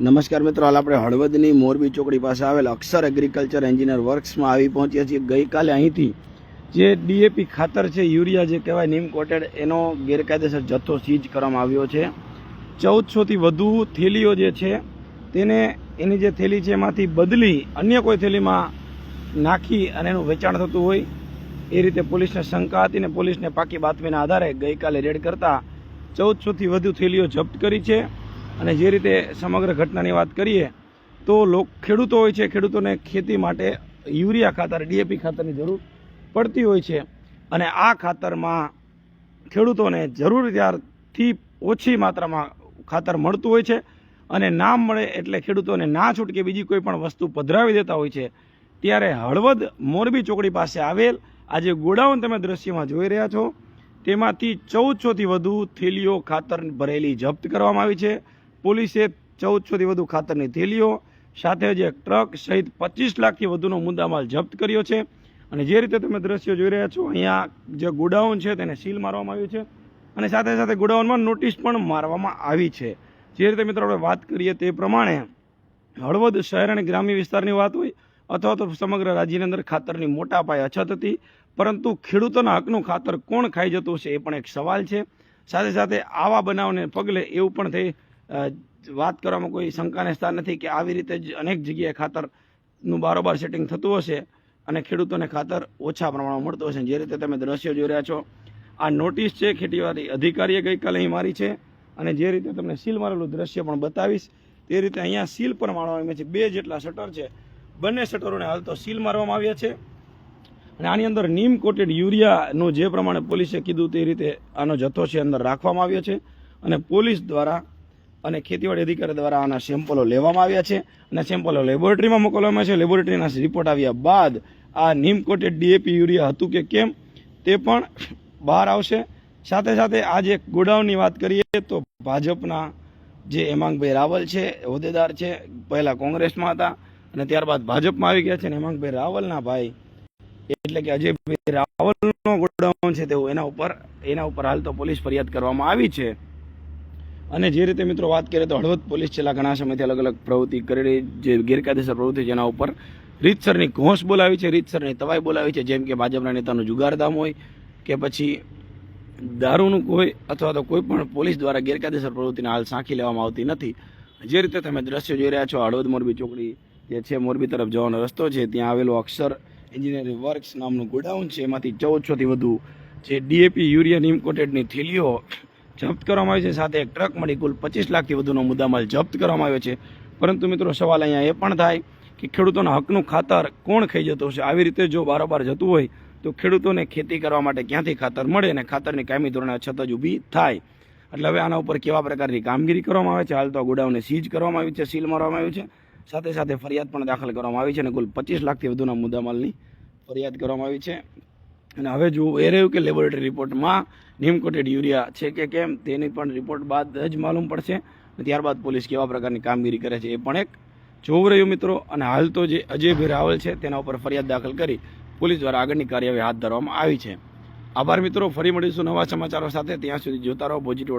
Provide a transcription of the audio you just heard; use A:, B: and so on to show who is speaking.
A: નમસ્કાર મિત્રો, હાલ આપણે હળવદની મોરબી ચોકડી પાસે આવેલ અક્ષર એગ્રીકલ્ચર એન્જિનિયર વર્ક્સમાં આવી પહોંચ્યા છીએ. ગઈકાલે અહીંથી જે ડીએપી ખાતર છે, યુરિયા જે કહેવાય નીમ કોટેડ એનો ગેરકાયદેસર જથ્થો સીઝ કરવામાં આવ્યો છે. ચૌદસોથી વધુ થેલીઓ જે છે, તેને એની જે થેલી છે, એમાંથી બદલી અન્ય કોઈ થેલીમાં નાખી અને એનું વેચાણ થતું હોય, એ રીતે પોલીસને શંકા હતી ને પોલીસને પાકી બાતમીના આધારે ગઈકાલે રેડ કરતાં ચૌદસોથી વધુ થેલીઓ જપ્ત કરી છે. અને જે રીતે સમગ્ર ઘટનાની વાત કરીએ, તો લોક ખેડૂતો હોય છે, ખેડૂતોને ખેતી માટે યુરિયા ખાતર, ડીએપી ખાતરની જરૂર પડતી હોય છે. અને આ ખાતરમાં ખેડૂતોને જરૂરિયાતથી ઓછી માત્રામાં ખાતર મળતું હોય છે. અને ના મળે એટલે ખેડૂતોને ના છૂટકે બીજી કોઈ પણ વસ્તુ પધરાવી દેતા હોય છે. ત્યારે હળવદ મોરબી ચોકડી પાસે આવેલ આ જે ગોડાઉન તમે દ્રશ્યમાં જોઈ રહ્યા છો, તેમાંથી ચૌદસોથી વધુ થેલીઓ ખાતર ભરેલી જપ્ત કરવામાં આવી છે. પોલીસે ચૌદસોથી વધુ ખાતરની થેલીઓ સાથે જે ટ્રક સહિત પચીસ લાખથી વધુનો મુદ્દામાલ જપ્ત કર્યો છે. અને જે રીતે તમે દ્રશ્યો જોઈ રહ્યા છો, અહીંયા જે ગોડાઉન છે તેને સીલ મારવામાં આવ્યું છે. અને સાથે સાથે ગોડાઉનમાં નોટિસ પણ મારવામાં આવી છે. જે રીતે મિત્રો આપણે વાત કરીએ તે પ્રમાણે હળવદ શહેર અને ગ્રામ્ય વિસ્તારની વાત હોય, અથવા તો સમગ્ર રાજ્યની અંદર ખાતરની મોટા પાયે અછત હતી, પરંતુ ખેડૂતોના હકનું ખાતર કોણ ખાઈ જતું છે એ પણ એક સવાલ છે. સાથે સાથે આવા બનાવને પગલે એવું પણ થઈ વાત કરવામાં કોઈ શંકાને સ્થાન નથી કે આવી રીતે જ અનેક જગ્યાએ ખાતરનું બારોબાર સેટિંગ થતું હશે અને ખેડૂતોને ખાતર ઓછા પ્રમાણમાં મળતું હશે. જે રીતે તમે દ્રશ્યો જોઈ રહ્યા છો, આ નોટિસ છે, ખેતીવાડી અધિકારીએ ગઈકાલે અહીં મારી છે અને જે રીતે તમને સીલ મારેલું દ્રશ્ય પણ બતાવીશ, તે રીતે અહીંયા સીલ પણ મારવામાં આવી છે. બે જેટલા શટર છે. બંને શટરોને હાલ તો સીલ મારવામાં આવ્યા છે. અને આની અંદર નીમ કોટેડ યુરિયાનું જે પ્રમાણે પોલીસે કીધું તે રીતે આનો જથ્થો છે અંદર રાખવામાં આવ્યો છે. અને પોલીસ દ્વારા અને ખેતીવાડી અધિકારી દ્વારા આના સેમ્પલો લેવામાં આવ્યા છે. અને સેમ્પલો લેબોરેટરીમાં મોકલવામાં છે. લેબોરેટરીના રિપોર્ટ આવ્યા બાદ આ નીમ કોટેડ ડીએપી યુરિયા હતું કે કેમ તે પણ બહાર આવશે. સાથે સાથે આજે ગોડાઉનની વાત કરીએ તો ભાજપના જે હેમાંગભાઈ રાવલ છે હોદ્દેદાર છે, પહેલાં કોંગ્રેસમાં હતા અને ત્યારબાદ ભાજપમાં આવી ગયા છે. અને હેમાંગભાઈ રાવલના ભાઈ એટલે કે અજયભાઈ રાવલનો ગોડાઉન છે તેવું એના ઉપર એના ઉપર હાલ તો પોલીસ ફરિયાદ કરવામાં આવી છે. અને જે રીતે મિત્રો વાત કરીએ તો હળવદ પોલીસ છેલ્લા ઘણા સમયથી અલગ અલગ પ્રવૃત્તિ કરી રહી જે ગેરકાયદેસર પ્રવૃત્તિ જેના ઉપર રીતસરની ઘોંસ બોલાવી છે, રીતસરની તવાઈ બોલાવી છે, જેમ કે ભાજપના નેતાનું જુગારધામ હોય કે પછી દારૂનું કોઈ અથવા તો કોઈ પણ પોલીસ દ્વારા ગેરકાયદેસર પ્રવૃત્તિને હાલ સાંખી લેવામાં આવતી નથી. જે રીતે તમે દ્રશ્ય જોઈ રહ્યા છો હળવદ મોરબી ચોકડી જે છે, મોરબી તરફ જવાનો રસ્તો છે. ત્યાં આવેલું અક્ષર એન્જિનિયરિંગ વર્ક્સ નામનું ગોડાઉન છે. એમાંથી ચૌદસોથી વધુ જે ડીએપી યુરિયા નીમ થેલીઓ જપ્ત કરવામાં આવ્યો છે. સાથે એક ટ્રક મળી કુલ પચીસ લાખથી વધુનો મુદ્દામાલ જપ્ત કરવામાં આવ્યો છે. પરંતુ મિત્રો સવાલ અહીંયા એ પણ થાય કે ખેડૂતોના હકનું ખાતર કોણ ખાઈ જતું હશે? આવી રીતે જો બારોબાર જતું હોય, તો ખેડૂતોને ખેતી કરવા માટે ક્યાંથી ખાતર મળે અને ખાતરની કાયમી ધોરણે અછત જ ઊભી થાય? એટલે હવે આના ઉપર કેવા પ્રકારની કામગીરી કરવામાં આવે છે? હાલ તો ગોડાઉનને સીઝ કરવામાં આવ્યું છે, સીલ મારવામાં આવ્યું છે. સાથે સાથે ફરિયાદ પણ દાખલ કરવામાં આવી છે અને કુલ પચીસ લાખથી વધુના મુદ્દામાલની ફરિયાદ કરવામાં આવી છે. અને હવે જોવું એ રહ્યું કે લેબોરેટરી રિપોર્ટમાં નીમ કોટેડ યુરિયા છે કે કેમ, તેની પણ રિપોર્ટ બાદ જ માલુમ પડશે. અને ત્યારબાદ પોલીસ કેવા પ્રકારની કામગીરી કરે છે એ પણ એક જોવું રહ્યું મિત્રો. અને હાલ તો જે અજયભાઈ રાવલ છે તેના ઉપર ફરિયાદ દાખલ કરી પોલીસ દ્વારા આગળની કાર્યવાહી હાથ ધરવામાં આવી છે. આભાર મિત્રો, ફરી મળીશું નવા સમાચારો સાથે. ત્યાં સુધી જોતા રહો, પોઝિટિવ